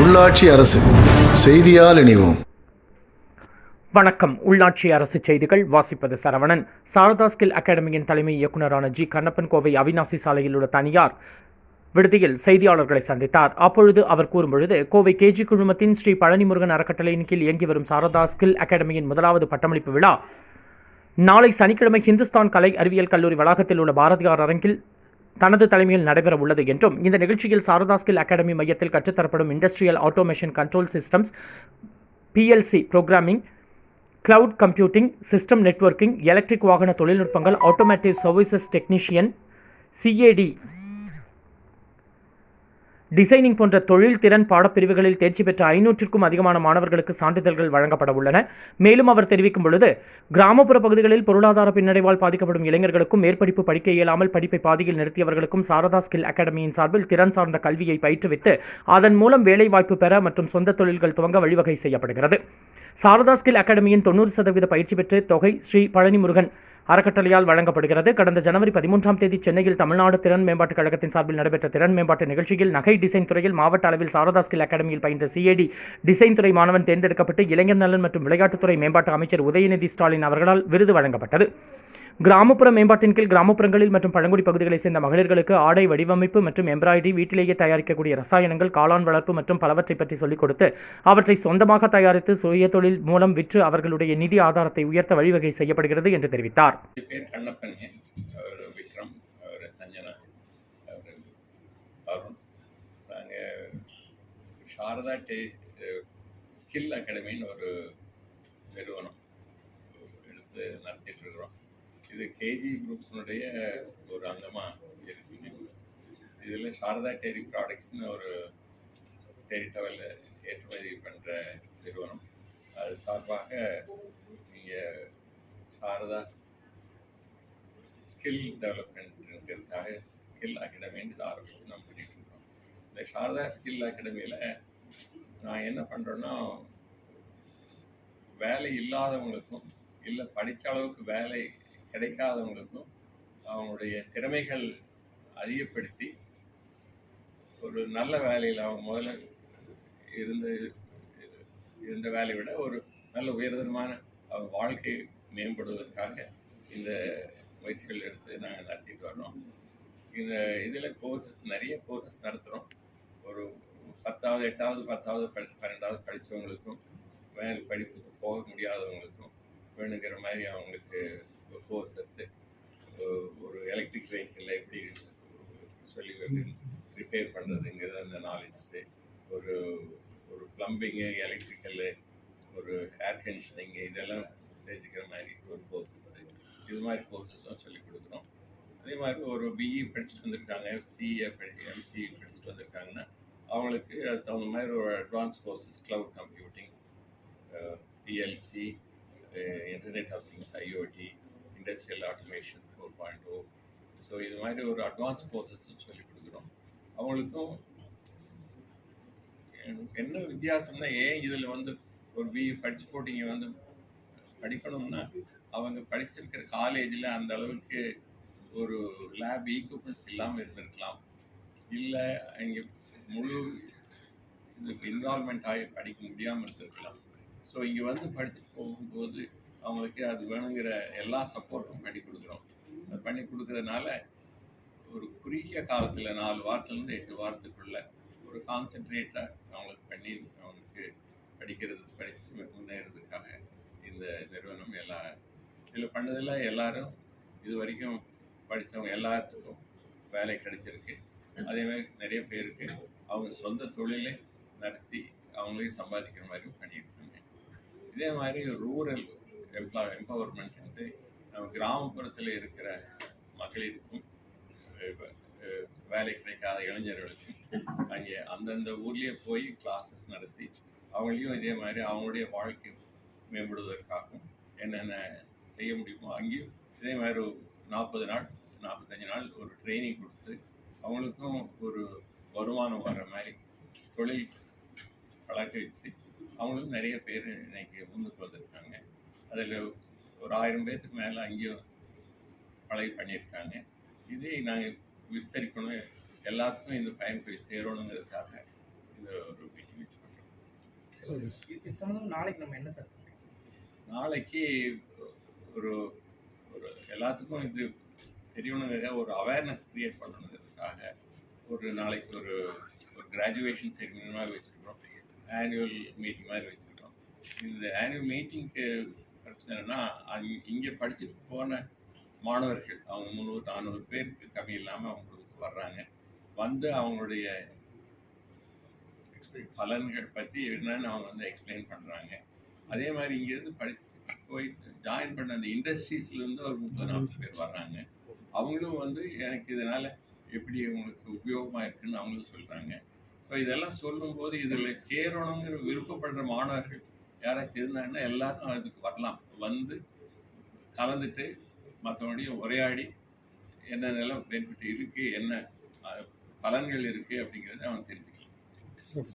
உள்ளாட்சி அரசு செய்தியால் இணைவோம். வணக்கம். உள்ளாட்சி அரசு செய்திகள் வாசிப்பது சரவணன். சாரதா ஸ்கில் அகாடமியின் தலைமை இயக்குநரான ஜி. கண்ணப்பன் கோவை அவினாசி சாலையில் உள்ள தனியார் விடுதியில் செய்தியாளர்களை சந்தித்தார். அப்பொழுது அவர் கூறும்பொழுது கோவை கேஜி குழுமத்தின் ஸ்ரீ பழனிமுருகன் அறக்கட்டளையின் கீழ் இயங்கி வரும் சாரதா ஸ்கில் அகாடமியின் முதலாவது பட்டமளிப்பு விழா. நாளை சனிக்கிழமை ஹிந்துஸ்தான் கலை அறிவியல் கல்லூரி வளாகத்தில் உள்ள பாரதியார் அரங்கில் தனது தலைமையில் நடைபெற உள்ளது என்றும் இந்த நிகழ்ச்சியில் சாரதா ஸ்கில் அகாடமி மையத்தில் கற்றுத்தரப்படும் industrial automation control systems PLC programming cloud computing system networking electric வாகன தொழில்நுட்பங்கள் automotive services technician CAD designing போன்ற தொழில் திறன் பாடப்பிரிவுகளில் தேர்ச்சி பெற்ற ஐநூற்றுக்கும் அதிகமான மாணவர்களுக்கு சான்றிதழ்கள் வழங்கப்பட உள்ளன. மேலும் அவர் தெரிவிக்கும் பொழுது கிராமப்புற பகுதிகளில் பொருளாதார பின்னடைவால் பாதிக்கப்படும் இளைஞர்களுக்கும் மேற்படிப்பு படிக்க இயலாமல் படிப்பை பாதியில் நிறுத்தியவர்களுக்கும் சாரதா ஸ்கில் அகாடமியின் சார்பில் திறன் சார்ந்த கல்வியை பயிற்றுவித்து அதன் மூலம் வேலைவாய்ப்பு பெற மற்றும் சொந்த தொழில்கள் துவங்க வழிவகை செய்யப்படுகிறது. சாரதா ஸ்கில் அகாடமியின் தொண்ணூறு சதவீத பயிற்சி பெற்று தொகை ஸ்ரீ பழனிமுருகன் அறக்கட்டளையால் வழங்கப்படுகிறது. கடந்த ஜனவரி பதிமூன்றாம் தேதி சென்னையில் தமிழ்நாடு திறன் மேம்பாட்டுக் கழகத்தின் சார்பில் நடைபெற்ற திறன் மேம்பாட்டு நிகழ்ச்சியில் நகை டிசைன் துறையில் மாவட்ட அளவில் சாரதா ஸ்கில் அகாடமியில் பயின்ற சிஏடி டிசைன் துறை மாணவன் தேர்ந்தெடுக்கப்பட்டு இளைஞர் நலன் மற்றும் விளையாட்டுத்துறை மேம்பாட்டு அமைச்சர் உதயநிதி ஸ்டாலின் அவர்களால் விருது வழங்கப்பட்டது. கிராமப்புற மேம்பாட்டின் கீழ் கிராமப்புறங்களில் மற்றும் பழங்குடி பகுதிகளைச் சேர்ந்த மகளிர்களுக்கு ஆடை வடிவமைப்பு மற்றும் எம்ப்ராய்டரி வீட்டிலேயே தயாரிக்கக்கூடிய ரசாயனங்கள் காளான் வளர்ப்பு மற்றும் பலவற்றை பற்றி சொல்லிக் கொடுத்து அவற்றை சொந்தமாக தயாரித்து சுய தொழில் மூலம் விற்று அவர்களுடைய நிதி ஆதாரத்தை உயர்த்த வழிவகை செய்யப்படுகிறது என்று தெரிவித்தார். சாரதா டே ஸ்கில் அகாடமின்னு ஒரு நிறுவனம் எடுத்து நடத்திட்டு இருக்கிறோம் இது கேஜி குரூப்ஸினுடைய ஒரு அங்கமாக இருக்குங்க இதில் சாரதா டெரி ப்ராடக்ட்ஸ்னு ஒரு டெரி டவல் ஏற்றுமதி பண்ணுற நிறுவனம். அது சார்பாக நீங்கள் சாரதா ஸ்கில் டெவலப்மெண்ட்டுங்கிறதுக்காக ஸ்கில் அகாடமின்றது ஆரம்பித்து நம்ம பண்ணிட்டு இருக்கோம். இந்த சாரதா ஸ்கில் அகாடமியில் நான் என்ன பண்ணுறேன்னா வேலை இல்லாதவங்களுக்கும் இல்லை படித்த அளவுக்கு வேலை கிடைக்காதவங்களுக்கும் அவங்களுடைய திறமைகள் அதிகப்படுத்தி ஒரு நல்ல வேலையில் அவங்க முதல்ல இருந்த இருந்த வேலையை விட ஒரு நல்ல உயர்தரமான அவங்க வாழ்க்கை மேம்படுவதற்காக இந்த முயற்சிகள் எடுத்து நாங்கள் நடத்திட்டு வர்றோம். இந்த இதில் கோர்சஸ் நிறைய கோர்சஸ் நடத்துகிறோம் ஒரு பத்தாவது எட்டாவது பத்தாவது படி பன்னெண்டாவது படித்தவங்களுக்கும் மேல் படிப்புக்கு போக முடியாதவங்களுக்கும் வேணுங்கிற மாதிரி அவங்களுக்கு கோர்சஸ்ஸு ஒரு எலக்ட்ரிக் வெஹிக்கிளில் எப்படி சொல்லி ரிப்பேர் பண்ணுறதுங்கிறது அந்த நாலேஜ்ஸு ஒரு ஒரு ப்ளம்பிங்கு எலக்ட்ரிக்கலு ஒரு ஏர் கண்டிஷனிங்கு இதெல்லாம் தெரிஞ்சுக்கிற மாதிரி ஒரு கோர்சஸ் இது மாதிரி கோர்சஸும் சொல்லிக் கொடுக்குறோம். அதே மாதிரி ஒரு பிஇ படிச்சுட்டு வந்திருக்காங்க சிஏ படிச்சு எம்சிஇ படிச்சுட்டு வந்திருக்காங்கன்னா அவங்களுக்கு அது தகுந்த மாதிரி ஒரு advance courses cloud computing PLC internet of things IOT industrial automation four point O so இது மாதிரி ஒரு அட்வான்ஸ் கோர்சஸ்ன்னு சொல்லி கொடுக்குறோம். அவங்களுக்கும் என்ன வித்தியாசம்னா ஏன் இதில் வந்து ஒரு பிஇ படிச்சு போட்டீங்க வந்து படிக்கணும்னா அவங்க படிச்சிருக்கிற காலேஜில் அந்த அளவுக்கு ஒரு லேப் ஈக்குப்மெண்ட்ஸ் இல்லாமல் இருந்திருக்கலாம். இல்லை இங்கே முழு இதுக்கு இன்வால்மெண்ட் ஆகி படிக்க முடியாமல் இருந்திருக்கலாம். ஸோ இங்கே வந்து படிச்சுட்டு போகும்போது அவங்களுக்கு அது வேணுங்கிற எல்லா சப்போர்ட்டும் பண்ணி கொடுக்குறோம். அது பண்ணி கொடுக்கறதுனால ஒரு குறுகிய காலத்தில் நாலு வாரத்துலேருந்து எட்டு வாரத்துக்குள்ள ஒரு கான்சென்ட்ரேட்டாக அவங்களுக்கு பண்ணி அவங்களுக்கு படிக்கிறது படித்து முன்னேறதுக்காக இந்த நிறுவனம் எல்லா இதில் பண்ணதில் எல்லாரும் இது வரைக்கும் படித்தவங்க எல்லாத்துக்கும் வேலை கிடைச்சிருக்கு. அதேமாதிரி நிறைய பேருக்கு அவங்க சொந்த தொழிலை நடத்தி அவங்களையும் சம்பாதிக்கிற மாதிரியும் பண்ணியிருக்காங்க இதே மாதிரி ரூரல் எம்ப்ளா எம்பவர்மெண்ட் வந்து நம்ம கிராமப்புறத்தில் இருக்கிற மகளிருக்கும் வேலை கிடைக்காத இளைஞர்களுக்கும் அங்கே அந்தந்த ஊர்லேயே போய் கிளாஸஸ் நடத்தி அவங்களையும் இதே மாதிரி அவங்களுடைய வாழ்க்கை மேம்படுவதற்காகவும் என்னென்ன செய்ய முடியுமோ அங்கேயும் இதே மாதிரி ஒரு நாற்பது நாள் நாற்பத்தஞ்சு நாள் ஒரு ட்ரைனிங் கொடுத்து அவங்களுக்கும் ஒரு வருமானம் வர்ற மாதிரி தொழில் வளர்க்க வச்சு அவங்களும் நிறைய பேர் இன்னைக்கு முன்னுக்கு வந்திருக்காங்க. அதில் ஒரு ஆயிரம் பேர்த்துக்கு மேலே அங்கேயும் பழகி பண்ணியிருக்காங்க. இதே நாங்கள் விஸ்தரிக்கணும். எல்லாத்துக்கும் இந்த பயன் போய் சேரணுங்கிறதுக்காக இந்த ஒரு இது சம்பந்தம் நாளைக்கு நம்ம என்ன சார்? நாளைக்கு ஒரு ஒரு எல்லாத்துக்கும் இது தெரியணுங்கிறதுக்காக ஒரு அவேர்னஸ் கிரியேட் பண்ணணுங்கிறதுக்காக ஒரு நாளைக்கு ஒரு ஒரு கிராஜுவேஷன் செரிமனி மாதிரி வச்சுருக்கோம். ஆனுவல் மீட்டிங் மாதிரி வச்சுருக்கோம். இந்த ஆனுவல் மீட்டிங்க்கு பிரச்சனைனா இங்கே படிச்சுட்டு போன மாணவர்கள் அவங்க முந்நூறு நானூறு பேருக்கு கம்மி இல்லாமல் அவங்களுக்கு வர்றாங்க. வந்து அவங்களுடைய பலன்கள் பற்றி என்னன்னு அவங்க வந்து எக்ஸ்பிளைன் பண்ணுறாங்க அதே மாதிரி இங்கேருந்து படி போய் ஜாயின் பண்ண அந்த இண்டஸ்ட்ரீஸ்லேருந்து ஒரு முப்பது நாற்பது பேர் வர்றாங்க. அவங்களும் வந்து எனக்கு இதனால் எப்படி உங்களுக்கு உபயோகமாக இருக்குன்னு அவங்களும் சொல்கிறாங்க ஸோ இதெல்லாம் சொல்லும்போது இதில் சேரணுங்கிற விருப்பப்படுற மாணவர்கள் யாராச்சும் இருந்தாங்கன்னா எல்லாரும் அதுக்கு வரலாம். வந்து கலந்துட்டு மற்றபடியும் உரையாடி என்னென்னலாம் பெனிஃபிட் இருக்குது என்ன பலன்கள் இருக்குது அப்படிங்கிறத அவன் தெரிஞ்சுக்கலாம்.